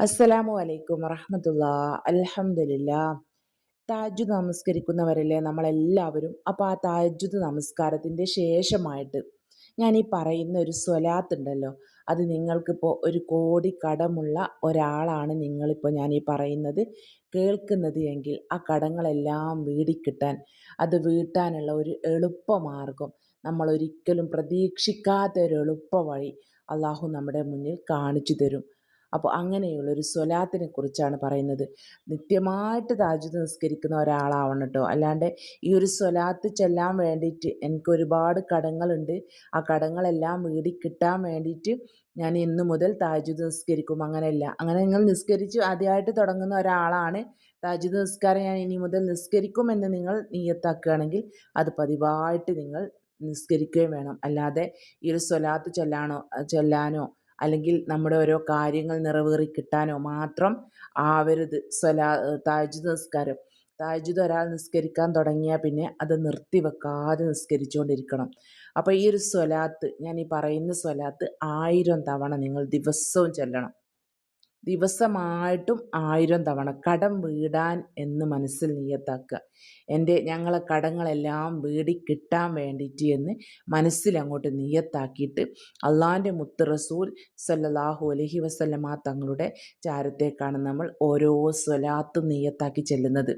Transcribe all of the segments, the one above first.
അസ്സലാമു അലൈക്കും വറഹമത്തുള്ള. അലഹമില്ല താജ്ജുദ് നമസ്കരിക്കുന്നവരല്ലേ നമ്മളെല്ലാവരും? അപ്പോൾ ആ താജ്ജുദ് നമസ്കാരത്തിന്റെ ശേഷമായിട്ട് ഞാൻ ഈ പറയുന്ന ഒരു സ്വലാത്ത് ഉണ്ടല്ലോ അത് നിങ്ങൾക്കിപ്പോൾ ഒരു കോടി കടമുള്ള ഒരാളാണ് നിങ്ങളിപ്പോൾ ഞാൻ ഈ പറയുന്നത്. കേൾക്കുന്നത് എങ്കിൽ ആ കടങ്ങളെല്ലാം വീടിക്കിട്ടാൻ അത് വീട്ടാനുള്ള ഒരു എളുപ്പമാർഗം നമ്മൾ ഒരിക്കലും പ്രതീക്ഷിക്കാത്ത ഒരു എളുപ്പ വഴി അള്ളാഹു നമ്മുടെ മുന്നിൽ കാണിച്ചു തരും അപ്പോൾ അങ്ങനെയുള്ളൊരു സ്വലാത്തിനെ കുറിച്ചാണ് പറയുന്നത്. നിത്യമായിട്ട് താജ്ജുദ് നിസ്കരിക്കുന്ന ഒരാളാവണം കേട്ടോ അല്ലാണ്ട് ഈ ഒരു സ്വലാത്ത് ചെല്ലാൻ വേണ്ടിയിട്ട് എനിക്ക് ഒരുപാട് കടങ്ങളുണ്ട്. ആ കടങ്ങളെല്ലാം വീടി കിട്ടാൻ വേണ്ടിയിട്ട് ഞാൻ ഇന്നു മുതൽ താജ്ജുദ് നിസ്കരിക്കും. അങ്ങനെയല്ല. അങ്ങനെ നിങ്ങൾ നിസ്കരിച്ച് ആദ്യമായിട്ട് തുടങ്ങുന്ന ഒരാളാണ്. താജ്ജുദ് നിസ്കാരം ഞാൻ ഇനി മുതൽ നിസ്കരിക്കും എന്ന് നിങ്ങൾ നീയത്താക്കുകയാണെങ്കിൽ അത് പതിവായിട്ട് നിങ്ങൾ നിസ്കരിക്കുകയും വേണം. അല്ലാതെ ഈ ഒരു സ്വലാത്ത് ചൊല്ലാനോ ചൊല്ലാനോ അല്ലെങ്കിൽ നമ്മുടെ ഓരോ കാര്യങ്ങൾ നിറവേറി കിട്ടാനോ മാത്രം ആവരുത്. സ്വലാ താജ്ജുദ് നിസ്കാരം. താജ്ജുദ് ഒരാൾ നിസ്കരിക്കാൻ തുടങ്ങിയാൽ പിന്നെ അത് നിർത്തി വെക്കാതെ നിസ്കരിച്ചുകൊണ്ടിരിക്കണം അപ്പോൾ ഈ ഒരു സ്വലാത്ത് ഞാൻ ഈ പറയുന്ന സ്വലാത്ത് ആയിരം തവണ നിങ്ങൾ ദിവസവും ചൊല്ലണം. ദിവസമായിട്ടും ആയിരം തവണ കടം വീടാൻ എന്ന് മനസ്സിൽ നിയത്താക്കുക. എന്റെ ഞങ്ങളെ കടങ്ങളെല്ലാം വീടി കിട്ടാൻ വേണ്ടിയിട്ട് എന്ന് മനസ്സിൽ അങ്ങോട്ട് നിയത്താക്കിയിട്ട് അള്ളാന്റെ മുത്ത് റസൂൽ സല്ലാഹു അലഹി വസ്ലമ തങ്ങളുടെ ചാരത്തേക്കാണ് നമ്മൾ ഓരോ സ്വലാത്തും നിയത്താക്കി ചെല്ലുന്നത്.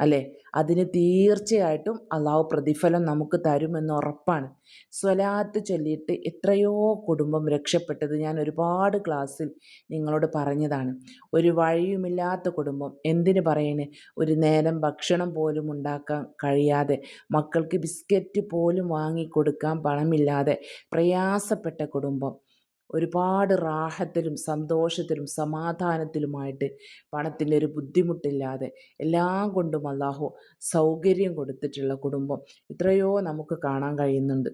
അല്ലേ? അതിന് തീർച്ചയായിട്ടും അള്ളാഹു പ്രതിഫലം നമുക്ക് തരുമെന്ന് ഉറപ്പാണ്. സ്വലാത്ത് ചൊല്ലിയിട്ട് എത്രയോ കുടുംബം രക്ഷപ്പെട്ടത് ഞാൻ ഒരുപാട് ക്ലാസ്സിൽ നിങ്ങളോട് പറഞ്ഞതാണ്. ഒരു വഴിയുമില്ലാത്ത കുടുംബം എന്തിന് പറയണേ? ഒരു നേരം ഭക്ഷണം പോലും ഉണ്ടാക്കാൻ കഴിയാതെ മക്കൾക്ക് ബിസ്ക്കറ്റ് പോലും വാങ്ങിക്കൊടുക്കാൻ പണമില്ലാതെ പ്രയാസപ്പെട്ട കുടുംബം. ഒരുപാട് റാഹത്തിലും സന്തോഷത്തിലും സമാധാനത്തിലുമായിട്ട് പണത്തിന്റെ ഒരു ബുദ്ധിമുട്ടില്ലാതെ എല്ലാം കൊണ്ടും അള്ളാഹു സൗകര്യം കൊടുത്തിട്ടുള്ള കുടുംബം. എത്രയോ നമുക്ക് കാണാൻ കഴിയുന്നുണ്ട്.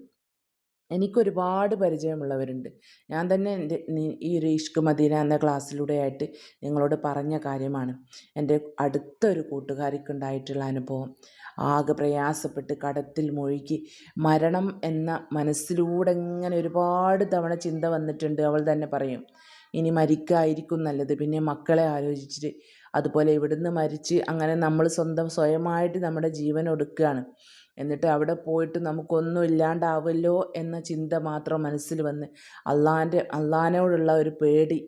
എനിക്കൊരുപാട് പരിചയമുള്ളവരുണ്ട്. ഞാൻ തന്നെ എന്റെ ഈ ഒരു മദീന എന്ന ക്ലാസ്സിലൂടെയായിട്ട് നിങ്ങളോട് പറഞ്ഞ കാര്യമാണ്. എന്റെ അടുത്തൊരു കൂട്ടുകാരിക്കുണ്ടായിട്ടുള്ള അനുഭവം. ആകെ പ്രയാസപ്പെട്ട് കടത്തിൽ മുഴുകി മരണം എന്ന മനസ്സിലൂടെ ഇങ്ങനെ ഒരുപാട് തവണ ചിന്ത വന്നിട്ടുണ്ട്. അവൾ തന്നെ പറയും ഇനി മരിക്കായിരിക്കും നല്ലത്. പിന്നെ മക്കളെ ആലോചിച്ചിട്ട് അതുപോലെ ഇവിടുന്ന് മരിച്ച് അങ്ങനെ നമ്മൾ സ്വന്തം സ്വയമായിട്ട് നമ്മുടെ ജീവൻ ഒടുക്കുകയാണ്. എന്നിട്ട് അവിടെ പോയിട്ട് നമുക്കൊന്നും ഇല്ലാണ്ടാവല്ലോ എന്ന ചിന്ത മാത്രം മനസ്സിൽ വന്ന് അള്ളാന്റെ അള്ളാനോടുള്ള ഒരു പേടി.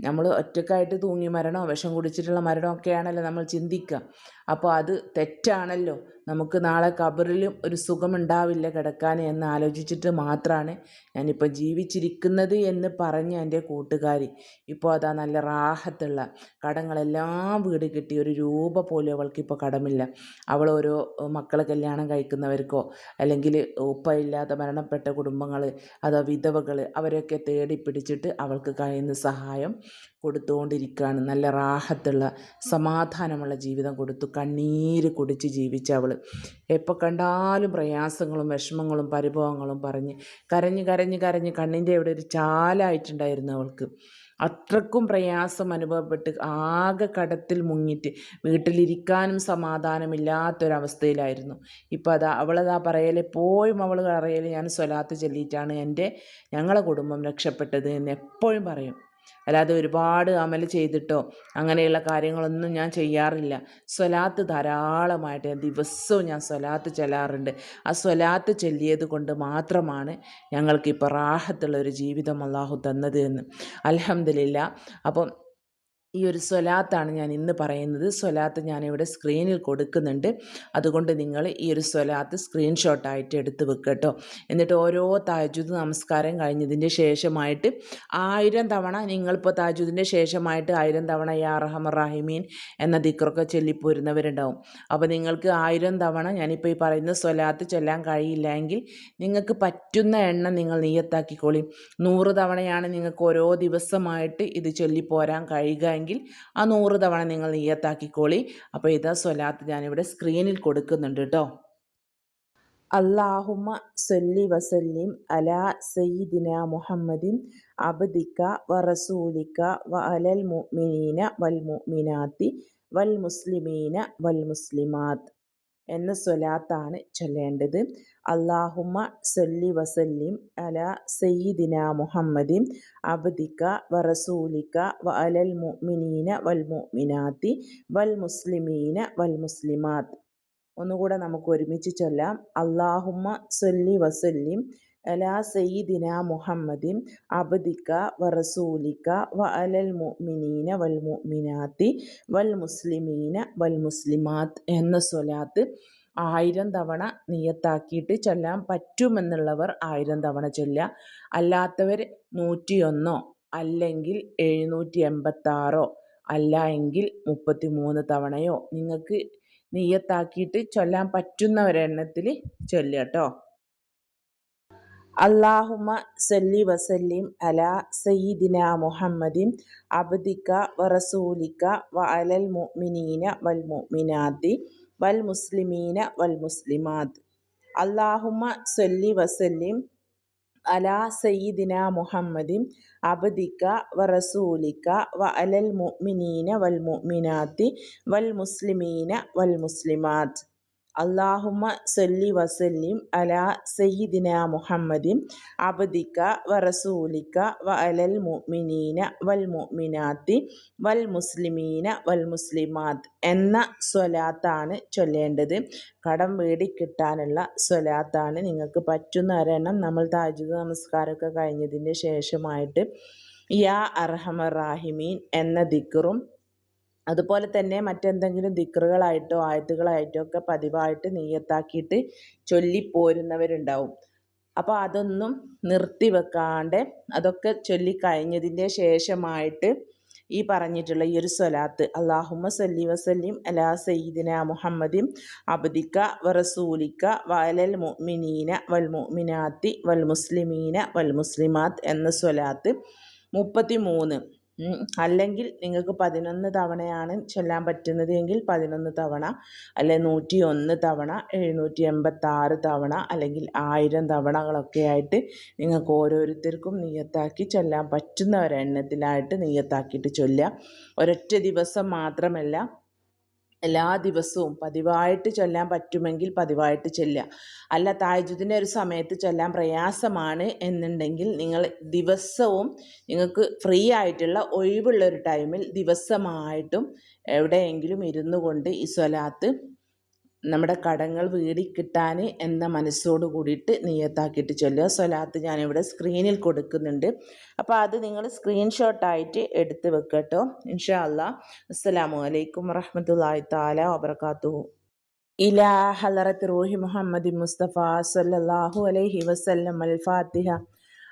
നമ്മൾ ഒറ്റക്കായിട്ട് തൂങ്ങി മരണോ വിഷം കുടിച്ചിട്ടുള്ള മരണമൊക്കെയാണല്ലോ നമ്മൾ ചിന്തിക്കുക. അപ്പോൾ അത് തെറ്റാണല്ലോ. നമുക്ക് നാളെ കബറിലും ഒരു സുഖമുണ്ടാവില്ല കിടക്കാൻ എന്ന് ആലോചിച്ചിട്ട് മാത്രമാണ് ഞാനിപ്പോൾ ജീവിച്ചിരിക്കുന്നത് എന്ന് പറഞ്ഞ എന്റെ കൂട്ടുകാരി. ഇപ്പോൾ അതാ നല്ല റാഹത്തുള്ള കടങ്ങളെല്ലാം വീട് കിട്ടി ഒരു രൂപ പോലും അവൾക്കിപ്പോൾ കടമില്ല. അവൾ ഓരോ മക്കളെ കല്യാണം കഴിക്കുന്നവർക്കോ അല്ലെങ്കിൽ ഉപ്പയില്ലാത്ത മരണപ്പെട്ട കുടുംബങ്ങൾ അതോ വിധവകൾ അവരൊക്കെ തേടി പിടിച്ചിട്ട് അവൾക്ക് കഴിയുന്ന സഹായം കൊടുത്തുകൊണ്ടിരിക്കുകയാണ് നല്ല റാഹത്തുള്ള സമാധാനമുള്ള ജീവിതം കൊടുത്തു കണ്ണീര് കുടിച്ച് ജീവിച്ച അവൾ എപ്പോൾ കണ്ടാലും പ്രയാസങ്ങളും വിഷമങ്ങളും പരിഭവങ്ങളും പറഞ്ഞ് കരഞ്ഞ് കരഞ്ഞ് കരഞ്ഞ് കണ്ണിന്റെ അവിടെ ഒരു ചാലായിട്ടുണ്ടായിരുന്നു അവൾക്ക്. അത്രക്കും പ്രയാസം അനുഭവപ്പെട്ട് ആകെ കടത്തിൽ മുങ്ങിയിട്ട് വീട്ടിലിരിക്കാനും സമാധാനമില്ലാത്തൊരവസ്ഥയിലായിരുന്നു. ഇപ്പോൾ അതാ അവളതാ പറയലെ എപ്പോഴും അവൾ പറയൽ ഞാൻ സ്വലാത്ത് ചൊല്ലിയിട്ടാണ് എന്റെ ഞങ്ങളെ കുടുംബം രക്ഷപ്പെട്ടത് എന്ന് എപ്പോഴും പറയും. അല്ലാതെ ഒരുപാട് അമൽ ചെയ്തിട്ടോ അങ്ങനെയുള്ള കാര്യങ്ങളൊന്നും ഞാൻ ചെയ്യാറില്ല. സ്വലാത്ത് ധാരാളമായിട്ട് ഞാൻ ദിവസവും ഞാൻ സ്വലാത്ത് ചെല്ലാറുണ്ട്. ആ സ്വലാത്ത് ചൊല്ലിയത് കൊണ്ട് മാത്രമാണ് ഞങ്ങൾക്ക് ഇപ്പോൾ റാഹത്തുള്ള ഒരു ജീവിതം അള്ളാഹു തന്നത് എന്ന്. അലഹമില്ല അപ്പം ഈ ഒരു സ്വലാത്താണ് ഞാൻ ഇന്ന് പറയുന്നത്. സ്വലാത്ത് ഞാനിവിടെ സ്ക്രീനിൽ കൊടുക്കുന്നുണ്ട്. അതുകൊണ്ട് നിങ്ങൾ ഈ ഒരു സ്വലാത്ത് സ്ക്രീൻഷോട്ടായിട്ട് എടുത്ത് വെക്കട്ടോ എന്നിട്ട് ഓരോ താജുദ് നമസ്കാരം കഴിഞ്ഞതിന്റെ ശേഷമായിട്ട് ആയിരം തവണ നിങ്ങളിപ്പോൾ താജുദിന്റെ ശേഷമായിട്ട് ആയിരം തവണ യാ റഹമർ റാഹിമീൻ എന്ന ദിക്റൊക്കെ ചൊല്ലിപ്പോരുന്നവരുണ്ടാവും. അപ്പോൾ നിങ്ങൾക്ക് ആയിരം തവണ ഞാനിപ്പോൾ ഈ പറയുന്ന സ്വലാത്ത് ചൊല്ലാൻ കഴിയില്ലെങ്കിൽ നിങ്ങൾക്ക് പറ്റുന്ന എണ്ണം നിങ്ങൾ നീയത്താക്കിക്കോളി നൂറ് തവണയാണ് നിങ്ങൾക്ക് ഓരോ ദിവസമായിട്ട് ഇത് ചൊല്ലിപ്പോരാൻ കഴിയുക എങ്കിൽ ആ നൂറ് തവണ നിങ്ങൾ നീയത്താക്കിക്കോളി. അപ്പോൾ ഇതാ സ്വലാത്ത് ഞാനിവിടെ സ്ക്രീനിൽ കൊടുക്കുന്നുണ്ട് കേട്ടോ അള്ളാഹുമ സൊല്ലി വസല്ലിം അലാ സയ്യിദിന മുഹമ്മദിൻ അബ്ദിക വ റസൂലിക്ക വ അലൽ മുഅ്മിനീന വൽ മുഅ്മിനാത്തി വൽ മുസ്ലിമീന വൽ മുസ്ലിമാത്ത് എന്ന സ്വലാത്താണ് ചൊല്ലേണ്ടത്. അള്ളാഹുമ്മ സല്ലി വസല്ലിം അല സയ്യിദിന മുഹമ്മദിൻ വ വറസൂലിക വ അലൽ മുഅ്മിനീന വൽ മുഅ്മിനാത്തി വൽ മുസ്ലിമീന വൽ മുസ്ലിമാത്ത്. ഒന്നുകൂടെ നമുക്ക് ഒരുമിച്ച് ചൊല്ലാം. അള്ളാഹുമ്മ സല്ലി വസല്ലിം അലാ സയ്യിദിന മുഹമ്മദിൻ വ റസൂലിക്ക വ അലൽ മുഅ്മിനീന വൽ മുഅ്മിനാത്തി വൽ മുസ്ലിമീന വൽ മുസ്ലിമാത്ത് എന്ന സ്വലാത്ത് ആയിരം തവണ നിയത്താക്കിയിട്ട് ചൊല്ലാൻ പറ്റുമെന്നുള്ളവർ ആയിരം തവണ ചൊല്ലുക. അല്ലാത്തവർ നൂറ്റിയൊന്നോ അല്ലെങ്കിൽ എഴുന്നൂറ്റി എൺപത്താറോ അല്ല എങ്കിൽ മുപ്പത്തി മൂന്ന് തവണയോ നിങ്ങൾക്ക് നീയത്താക്കിയിട്ട് ചൊല്ലാൻ പറ്റുന്നവരെണ്ണത്തിൽ ചൊല്ലുക കേട്ടോ അള്ളാഹുമ്മ സല്ലി വസല്ലിം അല സയ്യിദിന മുഹമ്മദിൻ അബ്ദിക വറസൂലിക വ അലൽ മുഅ്മിനീന വൽ മുഅ്മിനാത്തി വൽ മുസ്ലിമീന വൽ മുസ്ലിമാത്ത് അള്ളാഹുമ സല്ലി വസല്ലിം അല സയ്യിദിന മുഹമ്മദിൻ അബ്ദിക വറസൂലിക വ അലൽ മുഅ്മിനീന വൽ മുഅ്മിനാത്തി വൽ മുസ്ലിമീന വൽ മുസ്ലിമാത്ത് അള്ളാഹുമ്മ സല്ലി വസല്ലിം അല സയ്യിദിന മുഹമ്മദിൻ വ വറസൂലിക വ അലൽ മുഅ്മിനീന വൽ മുഅ്മിനാത്തി വൽ മുസ്ലിമീന വൽ മുസ്ലിമാത്ത് എന്ന സ്വലാത്താണ് ചൊല്ലേണ്ടത്. കടം കിട്ടാനുള്ള സ്വലാത്താണ് നിങ്ങൾക്ക് പറ്റുന്ന ഒരെണ്ണം. നമ്മൾ താജുദ് നമസ്കാരമൊക്കെ കഴിഞ്ഞതിന് ശേഷമായിട്ട് യാ അർഹമ റാഹിമീൻ എന്ന ദിക്റും അതുപോലെ തന്നെ മറ്റെന്തെങ്കിലും ദിക്റുകളായിട്ടോ ആയത്തുകളായിട്ടോ ഒക്കെ പതിവായിട്ട് നെയ്യത്താക്കിയിട്ട് ചൊല്ലിപ്പോരുന്നവരുണ്ടാവും അപ്പോൾ അതൊന്നും നിർത്തി വെക്കാണ്ട് അതൊക്കെ ചൊല്ലിക്കഴിഞ്ഞതിന്റെ ശേഷമായിട്ട് ഈ പറഞ്ഞിട്ടുള്ള ഈ ഒരു സ്വലാത്ത് അള്ളാഹുമ്മ സല്ലി വസല്ലിം അലാ സയ്യിദിന മുഹമ്മദിം അബ്ദിക്ക വറസൂലിക്ക വലൽ മുഅ്മിനീന വൽ മുഅ്മിനാത്തി വൽ മുസ്ലിമീന വൽ മുസ്ലിമാത്ത് എന്ന സ്വലാത്ത് മുപ്പത്തി മൂന്ന് അല്ലെങ്കിൽ നിങ്ങൾക്ക് പതിനൊന്ന് തവണയാണ് ചൊല്ലാൻ പറ്റുന്നത് എങ്കിൽ പതിനൊന്ന് തവണ അല്ലെ നൂറ്റി ഒന്ന് തവണ എഴുന്നൂറ്റി എൺപത്താറ് തവണ അല്ലെങ്കിൽ ആയിരം തവണകളൊക്കെ ആയിട്ട് നിങ്ങൾക്ക് ഓരോരുത്തർക്കും നിയത്താക്കി ചൊല്ലാൻ പറ്റുന്ന ഒരെണ്ണത്തിലായിട്ട് നിയത്താക്കിയിട്ട് ചൊല്ലുക. ഒരൊറ്റ ദിവസം മാത്രമല്ല എല്ലാ ദിവസവും പതിവായിട്ട് ചൊല്ലാൻ പറ്റുമെങ്കിൽ പതിവായിട്ട് ചൊല്ലുക. അല്ല താജ്ജുദിന്റെ ഒരു സമയത്ത് ചൊല്ലാൻ പ്രയാസമാണ് എന്നുണ്ടെങ്കിൽ നിങ്ങൾ ദിവസവും നിങ്ങൾക്ക് ഫ്രീ ആയിട്ടുള്ള ഒഴിവുള്ള ഒരു ടൈമിൽ ദിവസമായിട്ടും എവിടെയെങ്കിലും ഇരുന്നു കൊണ്ട് ഈ സ്വലാത്ത് നമ്മുടെ കടങ്ങൾ വീടി വീടിക്കിട്ടാൻ എന്ന മനസ്സോട് കൂടിയിട്ട് നിയത്താക്കിയിട്ട് ചൊല്ലുക. സ്വലാത്ത് ഞാനിവിടെ സ്ക്രീനിൽ കൊടുക്കുന്നുണ്ട്. അപ്പോൾ അത് നിങ്ങൾ സ്ക്രീൻഷോട്ടായിട്ട് എടുത്ത് വെക്കട്ടോ ഇൻഷാ അല്ലാ അസ്സലാമു അലൈക്കും വറഹമത്തല്ലാഹി താല വബർക്കാത്തു ഇലാ ഹലറത്ത് റൂഹി മുഹമ്മദ് മുസ്തഫ സല്ലല്ലാഹു അലൈഹി വസല്ലം അൽ ഫാത്തിഹ.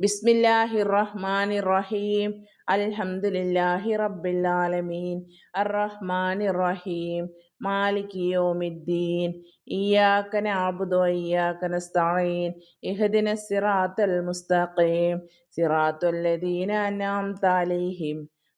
ബിസ്മില്ലാഹി റഹ്മാൻ റഹീം അൽഹംദുലില്ലാഹി അർ അറഹ്മാൻ റഹീം മാലിക് യോമിദ്ദീൻ. ഇയാക്ക നഅബ്ദു വഇയാക്ക നസ്തഈൻ. ഇഹ്ദിന സിറാത്തൽ മുസ്തഖീം. സിറാത്തൽ ലദീന അൻഅംത അലൈഹിം.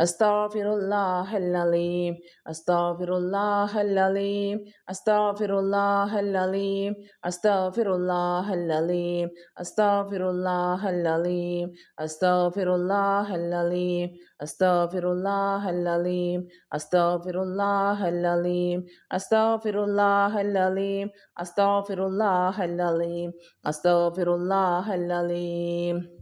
Astaghfirullah al-alim, astaghfirullah al-alim, astaghfirullah al-alim, astaghfirullah al-alim, astaghfirullah al-alim, astaghfirullah al-alim, astaghfirullah al-alim, astaghfirullah al-alim, astaghfirullah al-alim, astaghfirullah al-alim, astaghfirullah al-alim.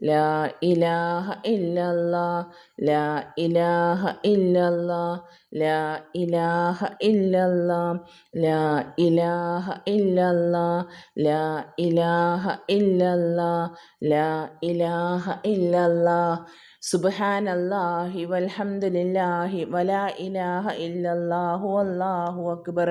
ലാ ഇലാഹ ഇല്ലല്ലാ ലാ ഇലാഹ ഇല്ലല്ലാ ലാ ഇലാഹ ഇല്ലല്ലാ ലാ ഇലാഹ ഇല്ലല്ലാ ലാ ഇലാഹ ഇല്ലല്ലാ ലാ ഇലാഹ ഇല്ലല്ലാ. അല്ലാഹി വൽഹംദുലില്ലാഹി വലാ ഇലാഹ ഇല്ലല്ലാഹു അല്ലാഹു അക്ബർ.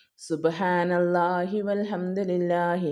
സുബഹാനല്ലാഹി വൽഹംദുലില്ലാഹി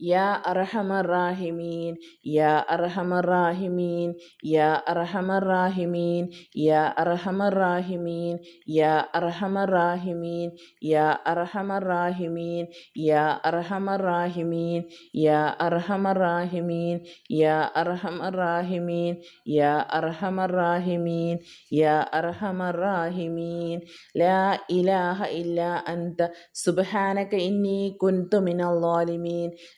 يا أرحم الراحمين يا أرحم الراحمين يا أرحم الراحمين يا أرحم الراحمين يا أرحم الراحمين يا أرحم الراحمين يا أرحم الراحمين يا أرحم الراحمين يا أرحم الراحمين يا أرحم الراحمين يا أرحم الراحمين لا إله إلا أنت سبحانك إني كنت من الظالمين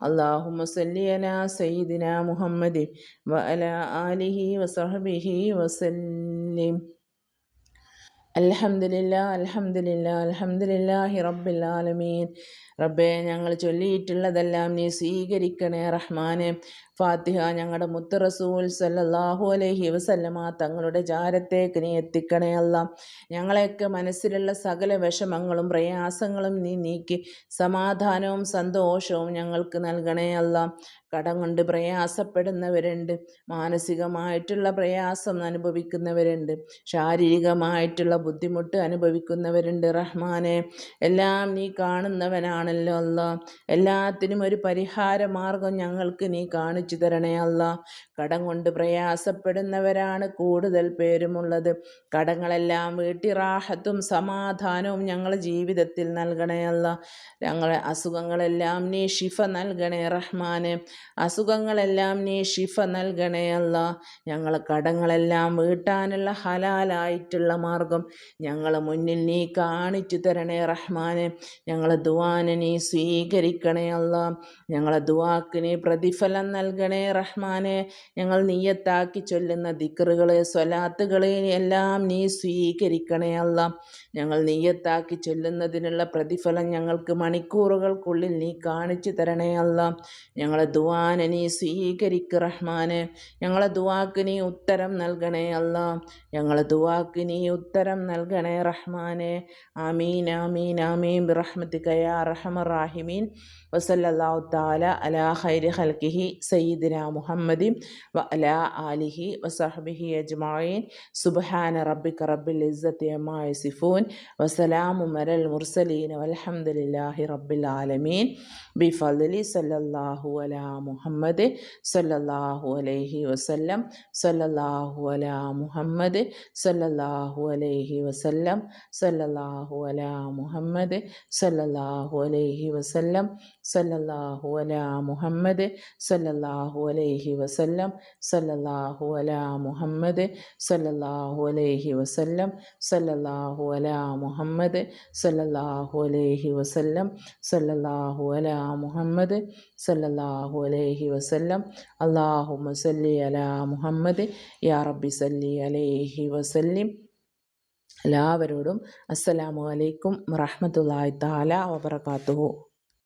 اللهم صل على سيدنا محمد وعلى آله وصحبه وسلم അൽഹംദുലില്ലാ അൽഹംദുലില്ലാ അൽഹംദുലില്ലാഹി റബ്ബിൽ ആലമീൻ റബ്ബെ ഞങ്ങൾ ചൊല്ലിയിട്ടുള്ളതെല്ലാം നീ സ്വീകരിക്കണേ റഹ്മാനെ ഫാത്തിഹ ഞങ്ങളുടെ മുത്ത് റസൂൽ സല്ലല്ലാഹു അലൈഹി വസല്ലമ തങ്ങളുടെ ജാരത്തേക്ക് നീ എത്തിക്കണേ അല്ല. ഞങ്ങളെയൊക്കെ മനസ്സിലുള്ള സകല വിഷമങ്ങളും പ്രയാസങ്ങളും നീ നീക്കി സമാധാനവും സന്തോഷവും ഞങ്ങൾക്ക് നൽകണേ കടം കൊണ്ട് പ്രയാസപ്പെടുന്നവരുണ്ട് മാനസികമായിട്ടുള്ള പ്രയാസം അനുഭവിക്കുന്നവരുണ്ട് ശാരീരികമായിട്ടുള്ള ബുദ്ധിമുട്ട് അനുഭവിക്കുന്നവരുണ്ട്. റഹ്മാനെ എല്ലാം നീ കാണുന്നവനാണല്ലോ അല്ല. എല്ലാത്തിനും ഒരു പരിഹാര മാർഗം ഞങ്ങൾക്ക് നീ കാണിച്ചു തരണേ അല്ല. കടം കൊണ്ട് പ്രയാസപ്പെടുന്നവരാണ് കൂടുതൽ പേരുമുള്ളത്. കടങ്ങളെല്ലാം വീട്ടി റാഹത്തും സമാധാനവും ഞങ്ങളുടെ ജീവിതത്തിൽ നൽകണേ ഞങ്ങളെ അസുഖങ്ങളെല്ലാം നീ ഷിഫ നൽകണേ റഹ്മാനെ. അസുഖങ്ങളെല്ലാം നീ ഷിഫ നൽകണേ ഞങ്ങളെ കടങ്ങളെല്ലാം വീട്ടാനുള്ള ഹലാലായിട്ടുള്ള മാർഗം ഞങ്ങളെ മുന്നിൽ നീ കാണിച്ചു തരണേ റഹ്മാനെ. ഞങ്ങളെ ദുവാനെ നീ സ്വീകരിക്കണേ അല്ല. ഞങ്ങളെ ദുവാക്ക് പ്രതിഫലം നൽകണേ റഹ്മാനെ. ഞങ്ങൾ നീയത്താക്കി ചൊല്ലുന്ന ദിക്കറുകളെ സ്വലാത്തുകളെ എല്ലാം നീ സ്വീകരിക്കണേ അല്ല ഞങ്ങൾ നീയത്താക്കി ചൊല്ലുന്നതിനുള്ള പ്രതിഫലം ഞങ്ങൾക്ക് മണിക്കൂറുകൾക്കുള്ളിൽ നീ കാണിച്ചു തരണേ അല്ല. ഞങ്ങളെ ദുവാന നീ സ്വീകരിക്ക് റഹ്മാന്. ഞങ്ങളെ ദുവാക്ക് നീ ഉത്തരം നൽകണേ അല്ല. ഞങ്ങളെ ദുവാക്ക് നീ ഉത്തരം നൽകണേ റഹ്മാനെ. ആമീൻ ആമീൻ ആമീൻ. ബിറഹ്മത്തിക യാ റഹ്മർ റാഹിമീൻ. വസല്ലല്ലാഹു താല അലാ ഹൈരി ഖൽഖിഹി സയ്യിദിന മുഹമ്മദി വ അലാ ആലിഹി വസഹബിഹി അജ്മായീൻ സുബഹാന റബ്ബിക റബ്ബിൽ ഇസ്സത്തി അമ്മാ യസിഫൂൻ വസലാമു അലൽ മുർസലീൻ വൽഹംദുലില്ലാഹി റബ്ബിൽ ആലമീൻ ബിഫദ്ലി സല്ലല്ലാഹു അലാ മുഹമ്മദ് സല്ലല്ലാഹു അലൈഹി വസല്ലം സല്ലല്ലാഹു അലാ മുഹമ്മദ് സല്ലല്ലാഹു അലൈഹി വസല്ലം സല്ലല്ലാഹു അലാ മുഹമ്മദ് സല്ലല്ലാഹു അലൈഹി വസല്ലം സല്ലല്ലാഹു അലാ മുഹമ്മദ് സല്ലല്ലാഹു അലൈഹി വസല്ലം സല്ലല്ലാഹു അലാ മുഹമ്മദ് സല്ലല്ലാഹു അലൈഹി വസല്ലം സല്ലല്ലാഹു മുഹമ്മദ് സല്ലല്ലാഹു അലൈഹി വസല്ലം. സല്ലല്ലാഹു അലാ മുഹമ്മദ് സല്ലല്ലാഹു അലൈഹി വസല്ലം. അല്ലാഹുമ്മ സല്ലി അലാ മുഹമ്മദ്. യാ റബ്ബി സല്ലി അലൈഹി വസല്ലിം. എല്ലാവരോടും അസ്സലാമു അലൈക്കും വറഹ്മത്തുള്ളാഹി തആല വബറകാതുഹു.